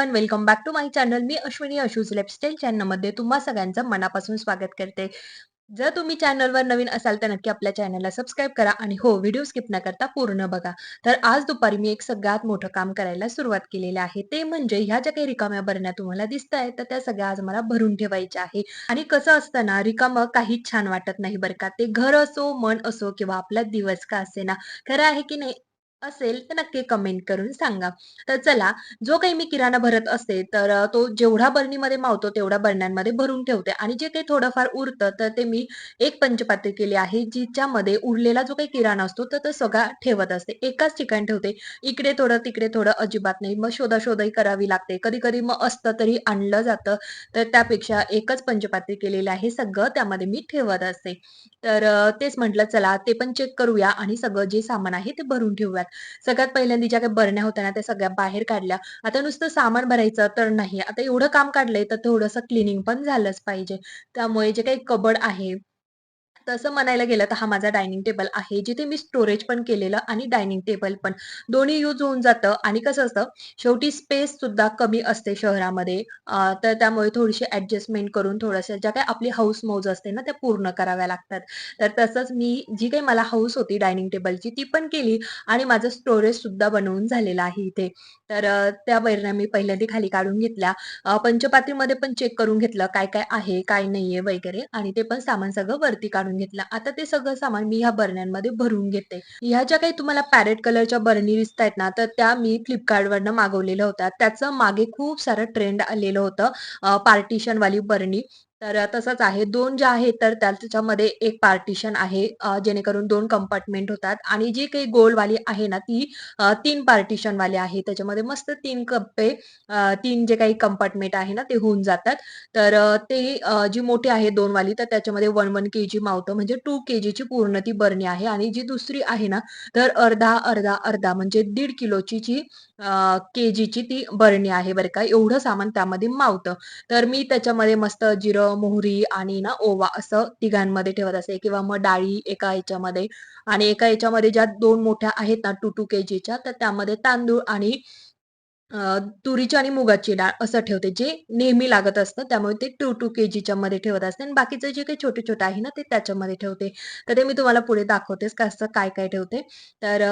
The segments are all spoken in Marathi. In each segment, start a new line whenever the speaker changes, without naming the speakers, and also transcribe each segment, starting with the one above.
Everyone welcome back to my channel me Ashwini Ashu's lifestyle चॅनलमध्ये तुम्हा सगळ्यांचं मनापासून स्वागत करते. जर तुम्ही चॅनलवर नवीन असाल तर नक्की आपल्या चॅनलला सबस्क्राईब करा आणि हो व्हिडिओ स्किप न करता पूर्ण बघा. तर आज दुपारी मी एक सगळ्यात मोठं काम करायला सुरुवात केलेली आहे. ते म्हणजे ह्या ज्या काही रिकाम्या भरण्या तुम्हाला दिसत आहेत तर त्या सगळ्या आज मला भरून ठेवायच्या आहे. आणि कसं असतं ना रिकामं काहीच छान वाटत नाही बरं का. ते घर असो मन असो किंवा आपला दिवस का असे ना खरं आहे की नाही असेल तर नक्की कमेंट करून सांगा. तर चला जो काही मी किराणा भरत असते तर तो जेवढा बरणीमध्ये मावतो तेवढ्या बरण्यांमध्ये भरून ठेवते. आणि जे काही थोडंफार उरतं तर ते मी एक पंचपात्री केली आहे जिच्यामध्ये उरलेला जो काही किराणा असतो तर तो सगळा ठेवत असते. एकाच ठिकाणी ठेवते. इकडे थोडं तिकडे थोडं अजिबात नाही. मग शोधाशोधही करावी लागते. कधी कधी मग असतं तरी आणलं जातं. तर त्यापेक्षा एकच पंचपात्री केलेलं आहे. सगळं त्यामध्ये मी ठेवत असते तर तेच म्हटलं चला ते पण चेक करूया आणि सगळं जे सामान आहे ते भरून ठेवूयात. सगळ्यात पहिल्यांदा ज्या काही बरण्या होत्या ना त्या सगळ्या बाहेर काढल्या. आता नुसतं सामान भरायचं तर नाही. आता एवढं काम काढलंय तर थोडंसं क्लिनिंग पण झालंच पाहिजे. त्यामुळे जे काही कबड आहे तसं म्हणायला गेलं तर हा माझा डायनिंग टेबल आहे जिथे मी स्टोरेज पण केलेलं आणि डायनिंग टेबल पण. दोन्ही यूज होऊन जातं आणि कसं असतं शेवटी स्पेस सुद्धा कमी असते शहरामध्ये. तर त्यामुळे थोडीशी ऍडजस्टमेंट करून थोडंसं ज्या काही आपली हाऊस मौज असते ना त्या पूर्ण कराव्या लागतात. तर तसंच मी जी काही मला हाऊस होती डायनिंग टेबलची ती पण केली आणि माझं स्टोरेज सुद्धा बनवून झालेलं आहे इथे. तर त्या वैरण्या मी पहिल्यांदा खाली काढून घेतल्या. पंचपात्रीमध्ये पण चेक करून घेतलं काय काय आहे काय नाहीये वगैरे आणि ते पण सामान सगळं वरती काढून घेतलं. आता ते सगळं सामान मी ह्या बरण्यांमध्ये भरून घेते. ह्या ज्या काही तुम्हाला पॅरेट कलरच्या बरणी दिसत आहेत ना तर त्या मी फ्लिपकार्ट वरनं मागवलेल्या होत्या. त्याचं मागे खूप सारं ट्रेंड आलेलं होतं पार्टिशन वाली बरणी. तर तसंच आहे दोन ज्या आहेत तर त्याच्यामध्ये एक पार्टिशन आहे जेणेकरून दोन कंपार्टमेंट होतात आणि जी काही गोलवाली आहे ना ती तीन पार्टिशन वाली आहे त्याच्यामध्ये मस्त तीन कप्पे तीन जे काही कंपार्टमेंट आहे ना, ते होऊन जातात. तर ते जी मोठी आहे दोन वाली, तर त्याच्यामध्ये वन वन के जी मावतं. म्हणजे 2 केजीची पूर्ण ती बरणी आहे आणि जी दुसरी आहे ना, तर अर्धा, अर्धा, अर्धा म्हणजे दीड किलोची जी के जीची ती बरणी आहे बरं का. एवढं सामान त्यामध्ये मावतं. तर मी त्याच्यामध्ये मस्त जिरं, मोहरी आणि ना ओवा असं तिघांमध्ये ठेवत असते किंवा मग डाळी एका याच्यामध्ये आणि एका याच्यामध्ये ज्या दोन मोठ्या आहेत ना 2-2 केजीच्या, तर त्यामध्ये तांदूळ आणि तुरीची आणि मुगाची डाळ असं ठेवते, जे नेहमी लागत असतं. त्यामुळे ते 2-2 केजीच्या मध्ये ठेवत असते आणि बाकीचं जे काही छोटे-छोटे आहे ना, ते त्याच्यामध्ये ठेवते. तर ते मी तुम्हाला पुढे दाखवतेच कसं काय-काय ठेवते. तर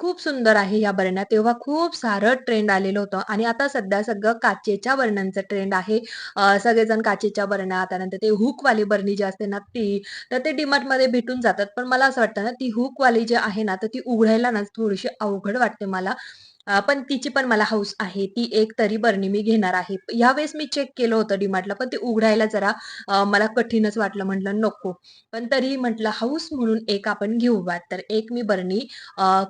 खूप सुंदर आहे या बरण्या. तेव्हा खूप सारं ट्रेंड आलेलं होतं आणि आता सध्या सगळं काचेच्या बरण्यांचं ट्रेंड आहे. सगळेजण काचेच्या बरण्या, त्यानंतर ते हुकवाली बरणी जी असते ना ती, तर ते डीमार्टमध्ये भेटून जातात. पण मला असं वाटतं ना, ती हुकवाली जी आहे ना, तर ती उघडायला ना थोडीशी अवघड वाटते मला. पण तिची पण मला हौस आहे. ती एक तरी बरणी मी घेणार आहे. यावेळेस मी चेक केलं होतं डी-मार्टला, पण ते उघडायला जरा मला कठीणच वाटलं. म्हटलं नको. पण तरीही म्हटलं हौस म्हणून एक आपण घेऊ तर एक मी बरणी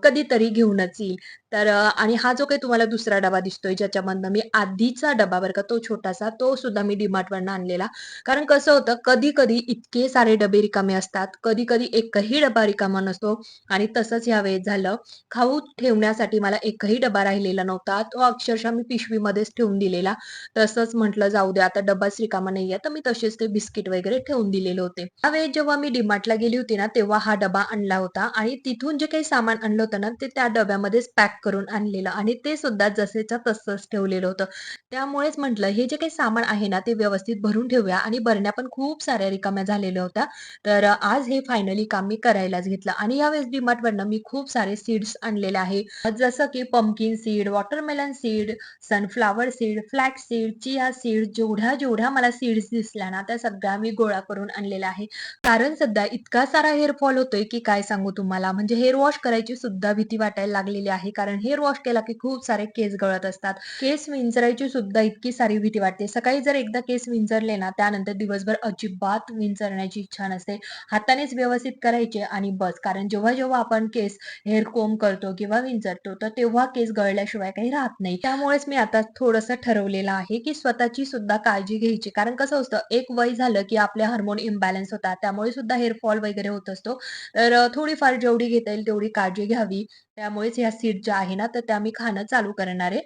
कधीतरी घेऊनच येईल. तर आणि हा जो काही तुम्हाला दुसरा डबा दिसतोय, ज्याच्यामधनं मी आधीचा डबा बरं का, तो छोटासा, तो सुद्धा मी डिमार्टवरनं आणलेला. कारण कसं होतं, कधी-कधी इतके सारे डबे रिकामे असतात, कधी-कधी एकही डबा रिकामा नसतो आणि तसंच यावेळेस झालं. खाऊ ठेवण्यासाठी मला एकही डबा राहिलेला नव्हता. तो अक्षरशः मी पिशवीमध्येच ठेवून दिलेला. तसंच म्हटलं जाऊ दे आता डबाच रिकामा नाहीये, तर मी तसेच ते बिस्किट वगैरे ठेवून दिलेले होते. त्यावेळेस जेव्हा मी डिमार्टला गेली होती ना, तेव्हा हा डबा आणला होता आणि तिथून जे काही सामान आणलं होतं ना, ते त्या डब्यामध्येच पॅक करून आणलेलं आणि ते सुद्धा जसेच्या तसंच ठेवलेलं होतं. त्यामुळेच म्हटलं हे जे काही सामान आहे ना, ते व्यवस्थित भरून ठेवूया आणि भरण्या पण खूप साऱ्या रिकाम्या झालेल्या होत्या. तर आज हे फायनली काम मी करायलाच घेतलं आणि यावेळेस डी-मार्टवरनं मी खूप सारे सीड्स आणलेले आहे. जसं की pumpkin seed, watermelon seed, sunflower seed, flax seed, chia seed जेवढ्या-जेवढ्या मला सीड्स दिसल्या ना, त्या सगळ्या मी गोळा करून आणलेल्या आहे. कारण सध्या इतका सारा हेअर फॉल होतोय, की काय सांगू तुम्हाला. म्हणजे हेअर वॉश करायची सुद्धा भीती वाटायला लागलेली आहे. कारण हेअर वॉश केला की खूप सारे केस गळत असतात. केस विंचरायची सुद्धा इतकी सारी भीती वाटते. सकाळी जर एकदा केस विंचरले ना, त्यानंतर दिवसभर अजिबात विंचरण्याची इच्छा नसते. हातानेच व्यवस्थित करायचे आणि बस. कारण जेव्हा-जेव्हा आपण केस हेअर कोम करतो किंवा विंचरतो, तर तेव्हा केस गळल्याशिवाय काही राहत नाही. त्यामुळेच मी आता थोडंसं ठरवलेलं आहे, की स्वतःची सुद्धा काळजी घ्यायची. कारण कसं असतं, एक वय झालं की आपले हार्मोन इम्बॅलन्स होतात. त्यामुळे सुद्धा हेअर फॉल वगैरे होत असतो. तर थोडीफार जेवढी घेता येईल तेवढी काळजी घ्यावी. त्यामुळेच ह्या सीड ज्या आहे ना, तर त्या मी खाणं चालू करणार आहे.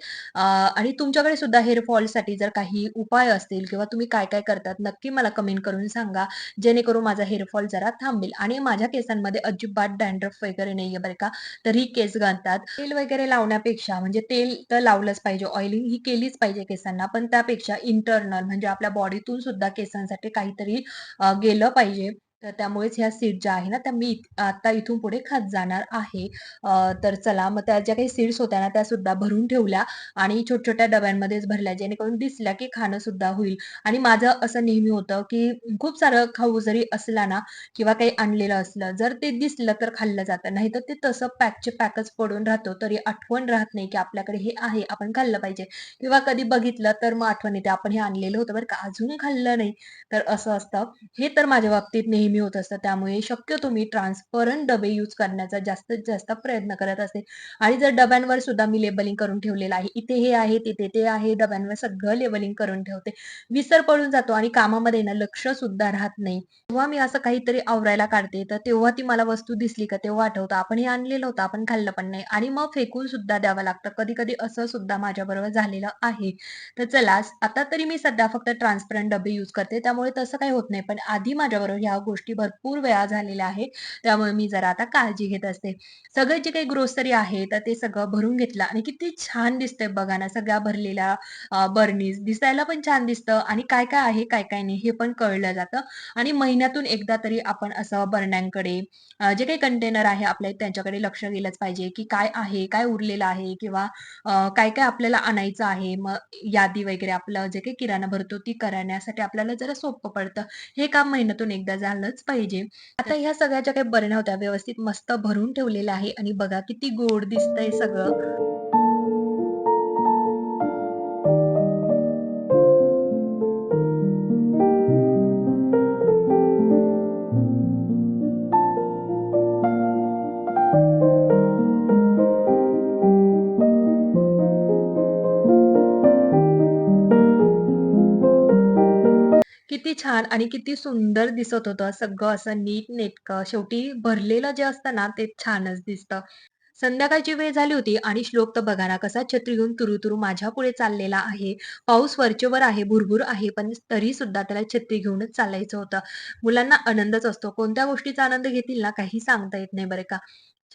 आणि तुमच्याकडे सुद्धा हेअर फॉलसाठी जर काही उपाय असतील किंवा तुम्ही काय-काय करतात नक्की मला कमेंट करून सांगा. जेणेकरून माझा हेअर फॉल जरा थांबेल आणि माझ्या केसांमध्ये अजिबात डॅन्ड्रफ वगैरे नाहीये बरं का. तरी केस गणतात तेल वगैरे लावण्यापेक्षा म्हणजे तेल तर लावलंच पाहिजे, ऑइलिंग ही केलीच पाहिजे केसांना. पण त्यापेक्षा इंटरनल म्हणजे आपल्या बॉडीतून सुद्धा केसांसाठी काहीतरी गेलं पाहिजे. तर त्यामुळेच ह्या सीड ज्या आहे ना, त्या मी आता इथून पुढे खात जाणार आहे. तर चला मग त्या ज्या काही सीड्स होत्या ना, त्या सुद्धा भरून ठेवल्या आणि छोट्या-छोट्या डब्यांमध्येच भरल्या, जेणेकरून दिसल्या की खाणं सुद्धा होईल. आणि माझं असं नेहमी होतं, की खूप सारं खाऊ जरी असला ना किंवा काही आणलेलं असलं, जर ते दिसलं तर खाल्लं जातं. नाहीतर ते तसं पॅकचे पॅकच पडून राहतो तरी आठवण राहत नाही, की आपल्याकडे हे आहे, आपण खाल्लं पाहिजे. किंवा कधी बघितलं तर मग आठवण येते, आपण हे आणलेलं होतं बरं का, अजून खाल्लं नाही. तर असं असतं. हे तर माझ्या बाबतीत नेहमी होत असतं. त्यामुळे शक्यतो मी ट्रान्सपरंट डबे यूज करण्याचा जास्तीत जास्त प्रयत्न करत असते. आणि जर डब्यांवर सुद्धा मी लेबलिंग करून ठेवलेलं आहे. इथे हे आहे, तिथे ते आहे. डब्यांवर सगळं लेबलिंग करून ठेवते. विसर पडून जातो आणि कामामध्ये ना लक्ष सुद्धा राहत नाही. तेव्हा मी असं काहीतरी आवरायला काढते, तर तेव्हा ती मला वस्तू दिसली का तेव्हा आठवतं, आपण हे आणलेलं होतं, आपण खाल्लं पण नाही आणि मग फेकून सुद्धा द्यावं लागतं. कधी-कधी असं सुद्धा माझ्याबरोबर झालेलं आहे. तर चला आता तरी मी सध्या फक्त ट्रान्सपरंट डबे यूज करते. त्यामुळे तसं काही होत नाही. पण आधी माझ्याबरोबर ह्या गोष्टी गोष्टी भरपूर वेळा झालेल्या आहेत. त्यामुळे मी जरा आता काळजी घेत असते. सगळं जे काही ग्रोसरी आहे, तर ते सगळं भरून घेतलं आणि किती छान दिसतंय बघा ना, सगळ्या भरलेल्या बर्नीज दिसायला पण छान दिसतं आणि काय-काय आहे, काय-काय नाही हे पण कळलं जातं. आणि महिन्यातून एकदा तरी आपण असं बरण्यांकडे जे काही कंटेनर आहे आपले त्यांच्याकडे लक्ष गेलंच पाहिजे, की काय आहे, काय उरलेलं आहे किंवा काय-काय आपल्याला आणायचं आहे. मग यादी वगैरे आपलं जे काही किराणा भरतो ती करण्यासाठी आपल्याला जरा सोपं पडतं. हे काम महिन्यातून एकदा झालं झालंच पाहिजे. आता ह्या सगळ्या ज्या काही बरण्या होत्या व्यवस्थित मस्त भरून ठेवलेल्या आहे आणि बघा किती गोड दिसतंय सगळं. छान आणि किती सुंदर दिसत होतं सगळं असं नीट नेटकं शेवटी भरलेलं जे असतं ना, ते छानच दिसतं. संध्याकाळची वेळ झाली होती आणि श्लोक तर बघा ना कसा छत्री घेऊन तुरुतुरु माझ्या पुढे चाललेला आहे. पाऊस वरचेवर आहे, भुरभुर आहे, पण तरी सुद्धा त्याला छत्री घेऊनच चालायचं होतं. मुलांना आनंदच असतो. कोणत्या गोष्टीचा आनंद घेतील ना, काही सांगता येत नाही बरं का.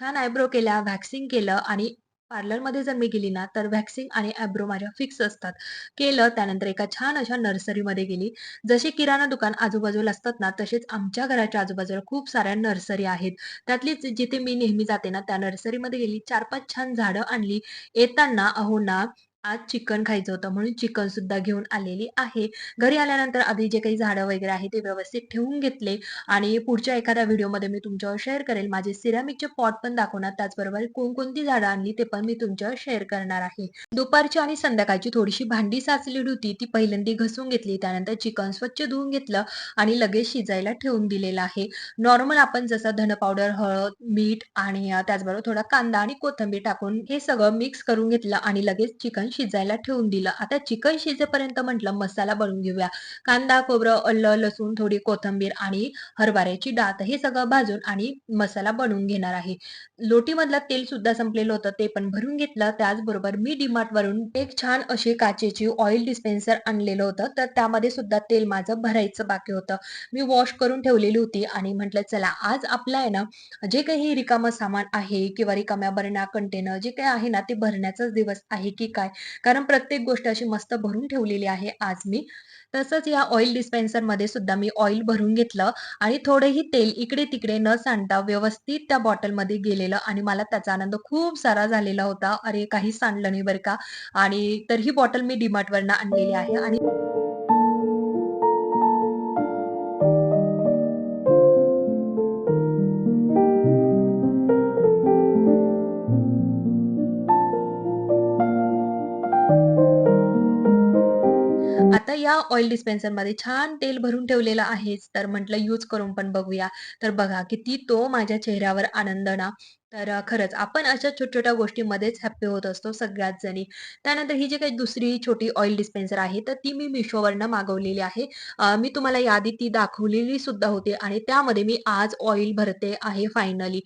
छान आयब्रो केला व्हॅक्सिन केलं आणि पार्लरमध्ये जर मी गेली ना, तर वॅक्सिंग आणि आयब्रो माझ्या फिक्स असतात. केलं, त्यानंतर एका छान अशा नर्सरीमध्ये गेली. जसे किराणा दुकान आजूबाजूला असतात ना, तसेच आमच्या घराच्या आजूबाजूला खूप साऱ्या नर्सरी आहेत. त्यातलीच जिथे मी नेहमी जाते ना, त्या नर्सरीमध्ये गेली. 4-5 छान झाडं आणली. येताना अहो ना, आज चिकन खायचं होतं म्हणून चिकन सुद्धा घेऊन आलेली आहे. घरी आल्यानंतर आधी जे काही झाडं वगैरे आहेत ते व्यवस्थित ठेवून घेतले आणि पुढच्या एखाद्या व्हिडिओमध्ये मी तुमच्यावर शेअर करेल. माझे सिरॅमिकचे पॉट पण दाखवणार. त्याचबरोबर कोणकोणती झाडं आणली ते पण मी तुमच्यावर शेअर करणार आहे. दुपारची आणि संध्याकाळची थोडीशी भांडी साचलेली होती. ती पहिल्यांदी घसून घेतली. त्यानंतर चिकन स्वच्छ धुवून घेतलं आणि लगेच शिजायला ठेवून दिलेलं आहे. नॉर्मल आपण जसं धन पावडर, हळद, मीठ आणि त्याचबरोबर थोडा कांदा आणि कोथिंबीर टाकून हे सगळं मिक्स करून घेतलं आणि लगेच चिकन शिजायला ठेवून दिलं. आता चिकन शिजेपर्यंत म्हटलं मसाला बनवून घेऊया. कांदा, खोबरं, अल्ल लसूण, थोडी कोथिंबीर आणि हरभऱ्याची डात हे सगळं भाजून आणि मसाला बनवून घेणार आहे. लोटीमधलं तेल सुद्धा संपलेलं होतं, ते पण भरून घेतलं. त्याचबरोबर मी डी-मार्टवरून एक छान अशी काचेची ऑइल डिस्पेन्सर आणलेलं होतं. तर त्यामध्ये सुद्धा तेल माझं भरायचं बाकी होतं. मी वॉश करून ठेवलेली होती आणि म्हटलं चला आज आपलं आहे ना, जे काही रिकामं सामान आहे किंवा रिकाम्या भरण्या कंटेनर जे काही आहे ना, ते भरण्याचाच दिवस आहे की काय? कारण प्रत्येक गोष्ट अशी मस्त भरून ठेवलेली आहे आज मी. तसंच या ऑइल डिस्पेन्सरमध्ये सुद्धा मी ऑइल भरून घेतलं आणि थोडेही तेल इकडे-तिकडे न सांडता व्यवस्थित त्या बॉटलमध्ये गेलेलं आणि मला त्याचा आनंद खूप सारा झालेला होता. अरे, काही सांडलं नाही बरं का आणि तर ही बॉटल मी डी-मार्टवरनं आणलेली आहे आणि आता ऑइल डिस्पेन्सरमध्ये छान तेल भरून ठेवलेलं आहेच, तर म्हटलं यूज करून पण बघूया. तर बघा किती तो माझ्या चेहऱ्यावर आनंद ना, तर खरंच आपण अशा छोट्या-छोट्या गोष्टींमध्येच हॅप्पी होत असतो सगळ्याच जणी. त्यानंतर ही जी काही दुसरी छोटी ऑइल डिस्पेन्सर आहे, तर ती मी मिशोवरनं मागवलेली आहे. मी तुम्हाला यादी ती दाखवलेली सुद्धा होती आणि त्यामध्ये मी आज ऑइल भरते आहे फायनली.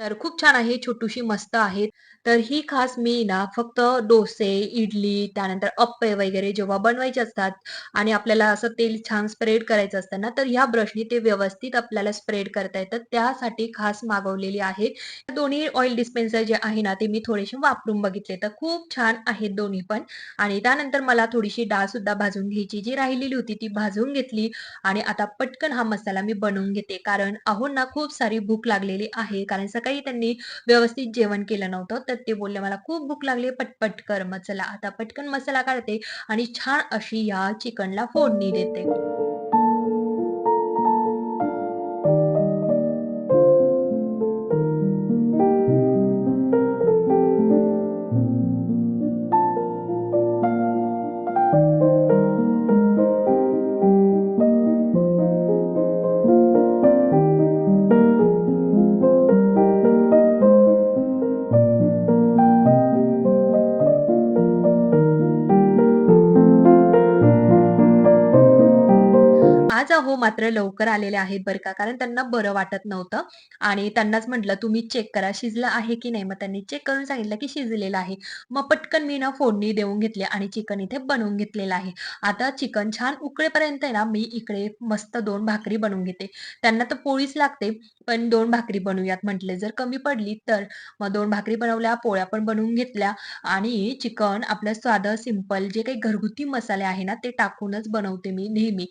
तर खूप छान आहे, छोटूशी मस्त आहे. तर ही खास मी ना फक्त डोसे, इडली, त्यानंतर अप्पे वगैरे जेव्हा बनवायचे असतात आणि आपल्याला असं तेल छान स्प्रेड करायचं असतं ना, तर ह्या ब्रशनी ते व्यवस्थित आपल्याला स्प्रेड करता येतं. त्यासाठी खास मागवलेली आहे. दोन्ही ऑइल डिस्पेन्सर जे आहे ना, ते मी थोडेसे वापरून बघितले. तर खूप छान आहेत दोन्ही पण आणि त्यानंतर मला थोडीशी डाळ सुद्धा भाजून घ्यायची. जी राहिलेली होती ती भाजून घेतली आणि आता पटकन हा मसाला मी बनवून घेते. कारण अहो ना खूप सारी भूक लागलेली आहे. कारण सकाळी त्यांनी व्यवस्थित जेवण केलं नव्हतं. तर ते बोलले, "मला खूप भूक लागली पटपट कर." मसाला आता पटकन मसाला काढते आणि छान अशी या चिकनला फोडणी देते. मात्र लवकर आलेले आहेत बरं का, कारण त्यांना बरं वाटत नव्हतं आणि त्यांनाच म्हटलं, "तुम्ही चेक करा शिजलं आहे की नाही?" मग त्यांनी चेक करून सांगितलं की शिजलेलं आहे. मग पटकन मी ना फोडणी देऊन घेतली आणि चिकन इथे बनवून घेतलेलं आहे. आता चिकन छान उकळेपर्यंत आहे ना, मी इकडे मस्त दोन भाकरी बनवून घेते. त्यांना तर पोळीच लागते, पण दोन भाकरी बनवूयात म्हटले. जर कमी पडली तर मग दोन भाकरी बनवल्या, पोळ्या पण बनवून घेतल्या आणि चिकन आपलं साधं सिंपल जे काही घरगुती मसाले आहे ना, ते टाकूनच बनवते मी नेहमी.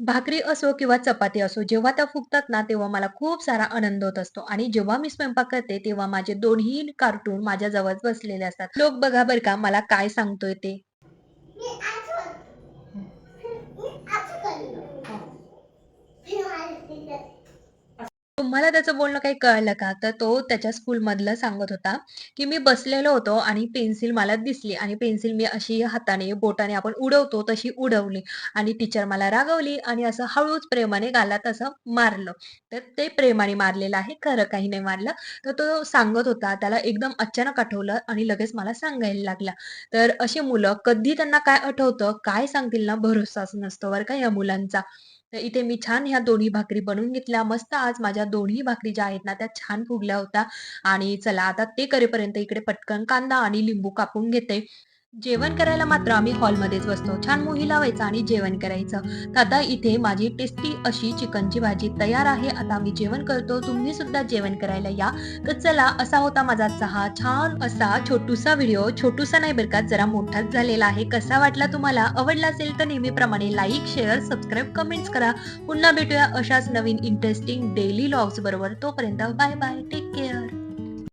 भाकरी असो किंवा चपाती असो, जेव्हा त्या फुगतात ना, तेव्हा मला खूप सारा आनंद होत असतो आणि जेव्हा मी स्वयंपाक करते, तेव्हा माझे दोन्ही कार्टून माझ्या जवळ बसलेले असतात. लोक बघा बरं का मला काय सांगतोय ते.
मी आठवत मी आठवलं मी मला
तुम्हाला त्याचं बोलणं काही कळलं का? तर तो त्याच्या स्कूलमधलं सांगत होता, की मी बसलेलो होतो आणि पेन्सिल मला दिसली आणि पेन्सिल मी अशी हाताने, बोटाने आपण उडवतो तशी उडवली आणि टीचर मला रागवली आणि असं हळूच प्रेमाने गालात असं मारलं. तर ते प्रेमाने मारलेलं आहे, खरं काही नाही मारलं. तर तो सांगत होता, त्याला एकदम अचानक आठवलं आणि लगेच मला सांगायला लागला. तर अशी मुलं कधी त्यांना काय आठवतं, काय सांगतील ना, भरोसाच नसतो बरं का या मुलांचा. तर इथे मी छान ह्या दोन्ही भाकरी बनवून घेतल्या. मस्त आज माझ्या दोन्ही भाकरी ज्या आहेत ना, त्या छान फुगल्या होत्या आणि चला आता ते करेपर्यंत इकडे पटकन कांदा आणि लिंबू कापून घेते. जेवण करायला मात्र आम्ही हॉलमध्येच बसतो. छान मोही लावायचा आणि जेवण करायचं. तर आता इथे माझी टेस्टी अशी चिकनची भाजी तयार आहे. आता मी जेवण करतो. तुम्ही सुद्धा जेवण करायला या. तर चला असा होता माझा आजचा हा छान असा छोटूसा व्हिडिओ. छोटूसा नाही बरं का, जरा मोठाच झालेला आहे. कसा वाटला तुम्हाला? आवडला असेल तर नेहमीप्रमाणे लाईक, शेअर, सबस्क्राईब, कमेंट्स करा. पुन्हा भेटूया अशाच नवीन इंटरेस्टिंग डेली लॉग्स बरोबर. तोपर्यंत बाय बाय. Take care.